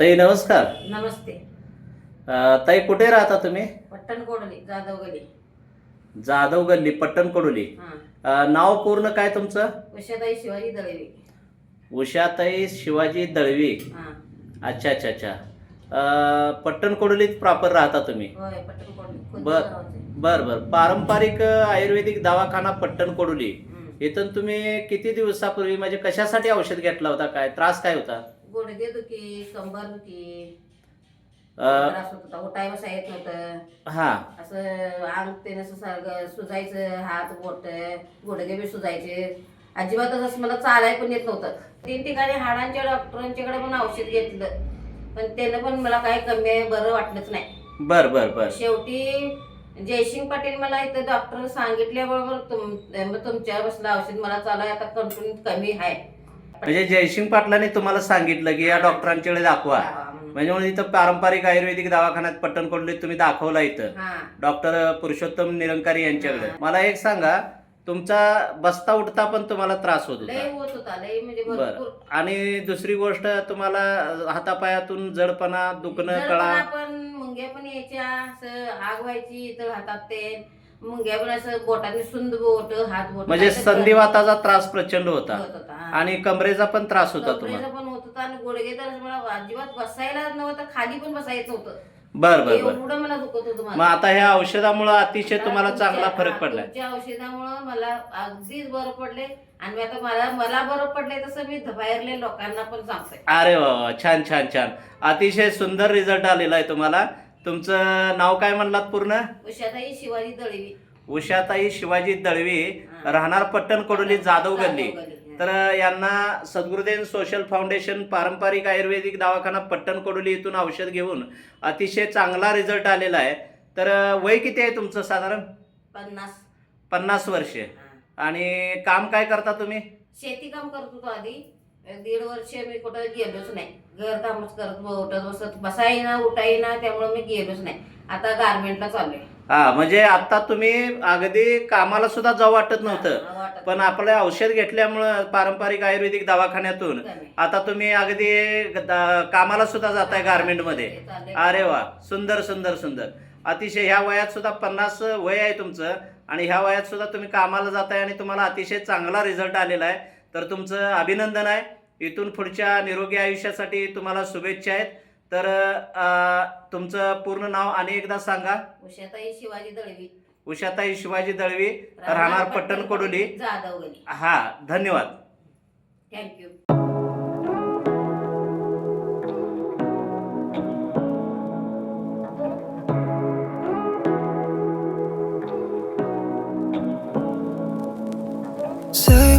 ताई नमस्कार. नमस्ते. अ, ताई कुठे राहता तुम्ही? पट्टण कोडली जाधव गली. जाधव गल्ली पट्टण कडोली. हा. अ, नाव पूर्ण काय तुमचं? उषाताई शिवाजी दळवी. उषाताई शिवाजी दळवी. हा. अच्छा अच्छा अच्छा. अ, पट्टण कडोलीत प्रॉपर राहता तुम्ही. होय पट्टण कोडली. बर बर बर. पारंपरिक अ, आयुर्वेदिक दवाखाना पट्टण कडोली. इथून तुम्ही किती दिवसापूर्वी म्हणजे कशासाठी औषध घेतला होता? काय त्रास काय होता? गुडघे दुखी कंबर दुखी अ, त्रास होत होता उठाय बसा येत नव्हतं. असं अंग ते असं सारखं सुजायचं हात बोट गुडघे बी सुजायचे. अजिबातच असं मला चालाय पण येत नव्हतं. तीन ठिकाणी हाडांच्या डॉक्टरांच्याकडे पण औषध घेतलं. पण त्यानं पण मला काही कमी आहे बरं वाटलंच नाही. बर बर बर. शेवटी जयसिंग पाटील मला इथं डॉक्टर सांगितल्याबरोबर तुम तुमच्या बसलं. औषध मला चालू आहे आता कंट्रोल कमी आहे. म्हणजे जयसिंग पाटलांनी तुम्हाला सांगितलं की या डॉक्टरांच्याकडे दाखवा. म्हणजे म्हणून इथं पारंपरिक आयुर्वेदिक दवाखान्यात पट्टण कडोलीत तुम्ही दाखवला इथं. डॉक्टर पुरुषोत्तम निरंकारी यांच्याकडे. मला एक सांगा तुमचा बसता उठता पण तुम्हाला त्रास होत होता? म्हणजे बर. आणि दुसरी गोष्ट तुम्हाला हातापायातून जडपणा दुखणं कळा? पण मुंग्या पण यायच्या आग व्हायची तर हातात ते मुंग्या पण असं बोटाने सुंद बोट हात बोट म्हणजे संधिवाताचा त्रास प्रचंड होता. होत होता हा. आणि कमरेचा पण त्रास होता तुम्हाला. पण होत होता आणि गुडघे तर मला अजिबात बसायला नव्हतं खाली पण बसायचं होतं. बर बर बर. एवढं मला दुखत होतं मग मला आता ह्या औषधामुळे अतिशय तुम्हाला चांगला फरक पडलाय. तुमच्या औषधामुळं मला अगदीच बरं पडले आणि मी आता मला मला बरं पडले तसं मी बाहेरल्या लोकांना पण सांगते. अरे वा वा, छान छान छान. अतिशय सुंदर रिझल्ट आलेला आहे तुम्हाला. तुमचं नाव काय म्हणलात पूर्ण? उषाताई शिवाजी दळवी. उषाताई शिवाजी दळवी. हा. राहणार पट्टण कडोली जाधव गल्ली. तर यांना सद्गुरुदेव सोशल फाउंडेशन पारंपरिक आयुर्वेदिक दवाखाना पट्टण कडोली इथून औषध घेऊन अतिशय चांगला रिझल्ट आलेला आहे. तर वय किती आहे तुमचं साधारण? पन्नास. पन्नास वर्षे. हा. आणि काम काय करता तुम्ही? शेती काम करत होतो आधी. दीड वर्ष मी कुठं गेलोच नाही. घर कामच करत उठत बसत बसायना उठायना त्यामुळे मी गेलोच नाही. आता गारमेंटला चाललोय. हा म्हणजे आता तुम्ही अगदी कामाला सुद्धा जाऊ वाटत नव्हतं. हा, वाटत पण आपलं औषध घेतल्यामुळं पारंपरिक आयुर्वेदिक दवाखान्यातून नाही. आता तुम्ही अगदी कामाला सुद्धा जाताय गारमेंटमध्ये. चाललंय. अरे वा सुंदर सुंदर सुंदर. अतिशय ह्या वयात सुद्धा पन्नास वय आहे तुमचं आणि ह्या वयात सुद्धा तुम्ही कामाला जाताय आणि तुम्हाला अतिशय चांगला रिझल्ट आलेला आहे. तर तुमचं अभिनंदन आहे. इथून पुढच्या निरोगी आयुष्यासाठी तुम्हाला शुभेच्छा आहेत. तर अं, तुमचं पूर्ण नाव आणि एकदा सांगा. उषाताई शिवाजी दळवी. उषाताई शिवाजी दळवी राहणार पट्टण कडोली जाधव गली हा धन्यवाद. Thank you Say